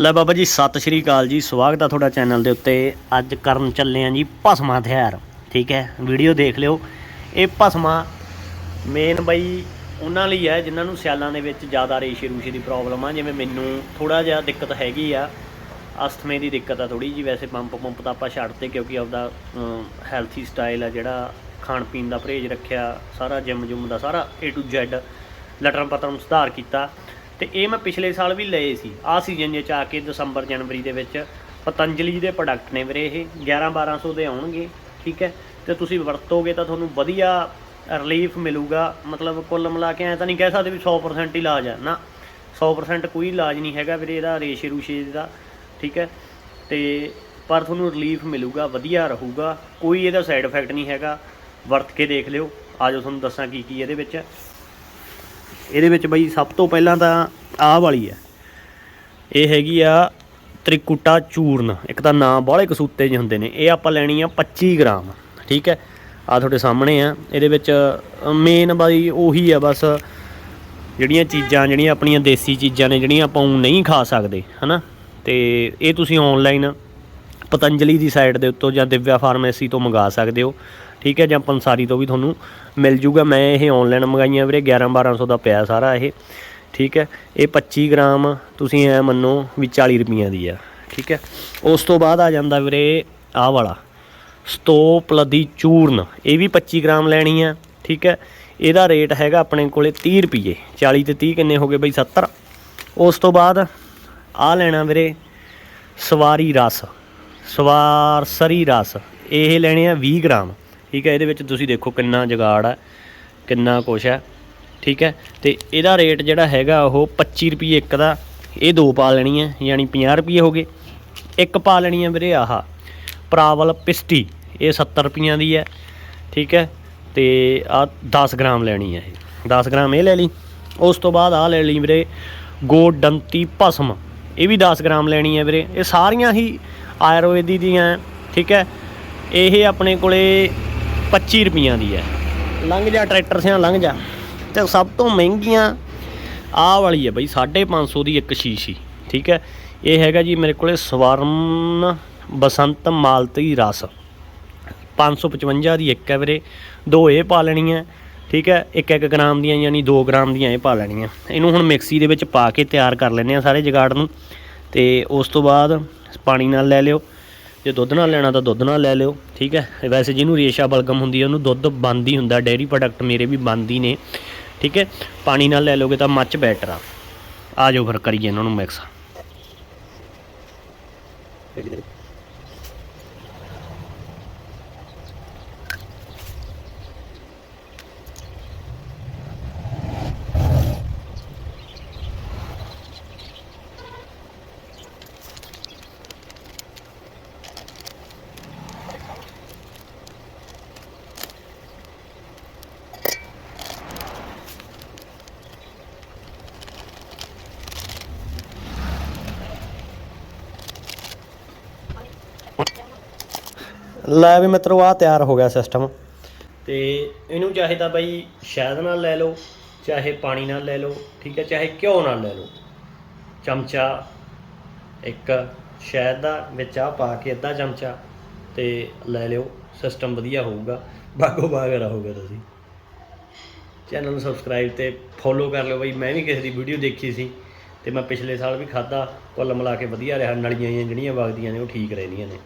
ਲੈ ਬਾਬਾ ਜੀ, ਸਤਿ ਸ਼੍ਰੀ ਅਕਾਲ ਜੀ। ਸਵਾਗਤ ਆ ਤੁਹਾਡਾ ਚੈਨਲ ਦੇ ਉੱਤੇ। ਅੱਜ ਕਰਨ ਚੱਲੇ ਆ ਜੀ ਭਸਮਾ ਹਥਿਆਰ ਠੀਕ ਹੈ, ਵੀਡੀਓ ਦੇਖ ਲਿਓ। ਇਹ ਭਸਮਾ ਮੇਨ ਬਈ ਉਹਨਾਂ ਲਈ ਹੈ ਜਿਨ੍ਹਾਂ ਨੂੰ ਸਿਆਲਾਂ ਦੇ ਵਿੱਚ ਜ਼ਿਆਦਾ ਰੇਸ਼ੇ ਰੂਸ਼ੇ ਦੀ ਪ੍ਰੋਬਲਮ ਆ। ਜਿਵੇਂ ਮੈਨੂੰ ਥੋੜਾ ਜਿਹਾ ਦਿੱਕਤ ਹੈਗੀ ਆ। ਅਸਥਮੇ ਦੀ ਦਿੱਕਤ ਆ ਥੋੜੀ ਜੀ ਵੈਸੇ ਪੰਪ ਪੰਪ ਤਾਂ ਆਪਾਂ ਛੱਡਤੇ ਕਿਉਂਕਿ ਆਪਦਾ ਹੈਲਥੀ ਸਟਾਈਲ ਆ ਜਿਹੜਾ ਖਾਣ ਪੀਣ ਦਾ ਪਰਹੇਜ਼ ਰੱਖਿਆ, ਸਾਰਾ ਜਿਮ ਜੁਮ ਦਾ ਸਾਰਾ A to Z ਲਟਰਮ ਪਤਰਮ ਸੁਧਾਰ ਕੀਤਾ। ਤੇ ਇਹ ਮੈਂ ਪਿਛਲੇ ਸਾਲ ਵੀ ਲਏ ਸੀ। ਆਹ ਸੀਜ਼ਨ ਜੇ ਚ ਆ ਕੇ ਦਸੰਬਰ ਜਨਵਰੀ ਦੇ ਵਿੱਚ ਪਤੰਜਲੀ ਦੇ ਪ੍ਰੋਡਕਟ ਨੇ ਵੀਰੇ ਇਹ। 11 1200 ਦੇ ਆਉਣਗੇ, ਠੀਕ ਹੈ? ਤੇ ਤੁਸੀਂ ਵਰਤੋਗੇ ਤਾਂ ਤੁਹਾਨੂੰ ਵਧੀਆ ਰਿਲੀਫ ਮਿਲੂਗਾ। ਮਤਲਬ ਕੁੱਲ ਮਿਲਾ ਕੇ ਐ ਤਾਂ ਨਹੀਂ ਕਹਿ ਸਕਦੇ ਵੀ 100% ਇਲਾਜ ਹੈ ਨਾ 100% ਕੋਈ ਇਲਾਜ ਨਹੀਂ ਹੈਗਾ ਵੀਰੇ ਇਹਦਾ, ਰੇਸ਼ੇ ਰੂਸ਼ੇ ਦਾ, ਠੀਕ ਹੈ? ਤੇ ਪਰ ਤੁਹਾਨੂੰ ਰਿਲੀਫ ਮਿਲੂਗਾ, ਵਧੀਆ ਰਹੂਗਾ। ਕੋਈ ਇਹਦਾ ਸਾਈਡ ਇਫੈਕਟ ਨਹੀਂ ਹੈਗਾ। ਵਰਤ ਕੇ ਦੇਖ ਲਿਓ। ਆਜੋ ਤੁਹਾਨੂੰ ਦੱਸਾਂ ਕੀ ਕੀ ਇਹਦੇ ਵਿੱਚ। ਇਹਦੇ ਵਿੱਚ ਬਈ ਸਭ ਤੋਂ ਪਹਿਲਾਂ ਤਾਂ ਆਹ ਵਾਲੀ ਹੈ। ਇਹ ਹੈਗੀ ਆ ਤ੍ਰਿਕੁਟਾ ਚੂਰਨ। ਇੱਕ ਤਾਂ ਨਾਂ ਬਾਹਲੇ ਕਸੂਤੇ ਜਿਹੇ ਹੁੰਦੇ ਨੇ। ਇਹ ਆਪਾਂ ਲੈਣੀ ਆ 25 ਗ੍ਰਾਮ, ਠੀਕ ਹੈ? ਆ ਤੁਹਾਡੇ ਸਾਹਮਣੇ ਆ। ਇਹਦੇ ਵਿੱਚ ਮੇਨ ਬਾਈ ਉਹੀ ਆ ਬਸ ਜਿਹੜੀਆਂ ਚੀਜ਼ਾਂ, ਜਿਹੜੀਆਂ ਆਪਣੀਆਂ ਦੇਸੀ ਚੀਜ਼ਾਂ ਨੇ, ਜਿਹੜੀਆਂ ਆਪਾਂ ਊਂ ਨਹੀਂ ਖਾ ਸਕਦੇ, ਹਨਾ? ਤੇ ਇਹ ਤੁਸੀਂ ਆਨਲਾਈਨ ਪਤੰਜਲੀ ਦੀ ਸਾਈਟ ਦੇ ਉੱਤੋਂ ਜਾਂ ਦਿਵਿਆ ਫਾਰਮੇਸੀ ਤੋਂ ਮੰਗਾ ਸਕਦੇ ਹੋ। ਠੀਕ ਹੈ, ਜਾਂ ਪੰਸਾਰੀ ਤੋਂ ਵੀ ਤੁਹਾਨੂੰ ਮਿਲ ਜੂਗਾ। ਮੈਂ ਇਹ ਆਨਲਾਈਨ ਮੰਗਾਈਆਂ ਵੀਰੇ 11 1200 ਦਾ ਪਿਆ ਸਾਰਾ ਇਹ। ਠੀਕ ਹੈ, ਇਹ 25 ਗ੍ਰਾਮ ਤੁਸੀਂ ਐ ਮੰਨੋ ਵੀ 40 ਰੁਪਈਆਂ ਦੀ ਆ। ਠੀਕ ਹੈ, ਉਸ ਤੋਂ ਬਾਅਦ ਆ ਜਾਂਦਾ ਵੀਰੇ ਆਹ ਵਾਲਾ ਸਟੋਪ ਲਦੀ ਚੂਰਨ। ਇਹ ਵੀ 25 ਗ੍ਰਾਮ ਲੈਣੀ ਆ। ਠੀਕ ਹੈ, ਇਹਦਾ ਰੇਟ ਹੈਗਾ ਆਪਣੇ ਕੋਲੇ 30 ਰੁਪਏ 40 ਤੇ 30 ਕਿੰਨੇ ਹੋ ਗਏ ਬਈ 70 ਉਸ ਤੋਂ ਬਾਅਦ ਆ ਲੈਣਾ ਵੀਰੇ ਸਵਾਰੀ ਰਸ। ਸਵਾਰ ਸਰੀ ਰਸ, ਇਹ ਲੈਣੇ ਆ 20 ਗ੍ਰਾਮ। ਠੀਕ ਹੈ, ਇਹਦੇ ਵਿੱਚ ਤੁਸੀਂ ਦੇਖੋ ਕਿੰਨਾ ਜਗਾੜ ਹੈ, ਕਿੰਨਾ ਕੁਛ ਹੈ। ਠੀਕ ਹੈ, ਤੇ ਇਹਦਾ ਰੇਟ ਜਿਹੜਾ ਹੈਗਾ ਉਹ 25 ਰੁਪਏ ਇੱਕ ਦਾ, ਇਹ ਦੋ ਪਾ ਲੈਣੀ ਹੈ, ਯਾਨੀ 50 ਰੁਪਏ ਹੋ ਗਏ। ਇੱਕ ਪਾ ਲੈਣੀ ਹੈ ਵੀਰੇ ਆਹ, ਪ੍ਰਾਵਲ ਪਿਸਟੀ, ਇਹ 70 ਰੁਪਈਆਂ ਦੀ ਹੈ। ਠੀਕ ਹੈ, ਤੇ ਆ 10 ਗ੍ਰਾਮ ਲੈਣੀ ਹੈ ਇਹ। 10 ਗ੍ਰਾਮ ਇਹ ਲੈ ਲਈ, ਉਸ ਤੋਂ ਬਾਅਦ ਆ ਲੈ ਲਈ ਵੀਰੇ ਗੋਡੰਤੀ ਭਸਮ। ਇਹ ਵੀ 10 ਗ੍ਰਾਮ ਲੈਣੀ ਹੈ ਵੀਰੇ। ਇਹ ਸਾਰੀਆਂ ਹੀ ਆਯੁਰਵੇਦੀ ਦੀਆਂ, ਠੀਕ ਹੈ। ਇਹ ਆਪਣੇ ਕੋਲੇ 25 ਰੁਪਈਆਂ ਦੀ ਹੈ। ਲੰਘ ਜਾ ਟਰੈਕਟਰ ਸਿਆਂ, ਲੰਘ ਜਾ। ਤੇ ਸਭ ਤੋਂ ਮਹਿੰਗੀਆਂ ਆਹ ਵਾਲੀ ਹੈ ਬਈ 550 ਦੀ ਇੱਕ ਸ਼ੀਸ਼ੀ, ਠੀਕ ਹੈ। ਇਹ ਹੈਗਾ ਜੀ ਮੇਰੇ ਕੋਲੇ ਸਵਰਨ ਬਸੰਤ ਮਾਲਤੀ ਰਸ। 555 ਦੀ ਇੱਕ ਹੈ ਵੀਰੇ। ਦੋ ਇਹ ਪਾ ਲੈਣੀ ਹੈ ਠੀਕ ਹੈ, ਇੱਕ ਇੱਕ ਗ੍ਰਾਮ ਦੀਆਂ ਯਾਨੀ 2 ਗ੍ਰਾਮ ਦੀਆਂ ਇਹ ਪਾ ਲੈਣੀਆਂ। ਇਹਨੂੰ ਹੁਣ ਮਿਕਸੀ ਦੇ ਵਿੱਚ ਪਾ ਕੇ ਤਿਆਰ ਕਰ ਲੈਂਦੇ ਆ ਸਾਰੇ ਜਗਾੜ ਨੂੰ। ਤੇ ਉਸ ਤੋਂ ਬਾਅਦ ਪਾਣੀ ਨਾਲ ਲੈ ਲਿਓ। ਜੇ ਦੁੱਧ ਨਾਲ ਲੈਣਾ ਤਾਂ ਦੁੱਧ ਨਾਲ ਲੈ ਲਿਓ, ਠੀਕ ਹੈ। ਵੈਸੇ ਜਿਹਨੂੰ ਰੇਸ਼ਾ ਬਲਗਮ ਹੁੰਦੀ ਹੈ, ਉਹਨੂੰ ਦੁੱਧ ਬੰਦ ਹੀ ਹੁੰਦਾ। ਡੇਅਰੀ ਪ੍ਰੋਡਕਟ ਮੇਰੇ ਵੀ ਬੰਦ ਹੀ ਨੇ, ਠੀਕ ਹੈ। ਪਾਣੀ ਨਾਲ ਲੈ ਲੋਗੇ ਤਾਂ ਮੱਚ ਬੈਟਰ ਆ। ਆ ਜਾਓ ਫਿਰ ਕਰੀਏ ਇਹਨਾਂ ਨੂੰ ਮਿਕਸ। ਲੈ ਵੀ ਮਿੱਤਰੋ ਆ ਤਿਆਰ ਹੋ ਗਿਆ ਸਿਸਟਮ ਤੇ ਇਹਨੂੰ ਚਾਹੇ ਤਾਂ ਬਈ ਸ਼ਹਿਦ ਨਾਲ ਲੈ ਲਓ, ਚਾਹੇ ਪਾਣੀ ਨਾਲ ਲੈ ਲਓ, ਠੀਕ ਹੈ, ਚਾਹੇ ਘਿਓ ਨਾਲ ਲੈ ਲਓ। ਚਮਚਾ ਇੱਕ ਸ਼ਹਿਦ ਦਾ, ਵਿੱਚ ਆ ਪਾ ਕੇ ਅੱਧਾ ਚਮਚਾ ਤੇ ਲੈ ਲਿਓ ਸਿਸਟਮ ਵਧੀਆ ਹੋਊਗਾ। ਬਾਗੋ ਬਾਗ ਰਹੋਗੇ ਤੁਸੀਂ। ਚੈਨਲ ਨੂੰ ਸਬਸਕ੍ਰਾਈਬ ਤੇ ਫੋਲੋ ਕਰ ਲਿਓ ਬਈ। ਮੈਂ ਵੀ ਕਿਸੇ ਦੀ ਵੀਡੀਓ ਦੇਖੀ ਸੀ ਤੇ ਮੈਂ ਪਿਛਲੇ ਸਾਲ ਵੀ ਖਾਦਾ ਕੁੱਲ ਮਿਲਾ ਕੇ ਵਧੀਆ ਰਿਹਾ। ਨਲੀਆਂ ਜਿਹੜੀਆਂ ਵਗਦੀਆਂ ਨੇ, ਉਹ ਠੀਕ ਰਹਿੰਦੀਆਂ ਨੇ।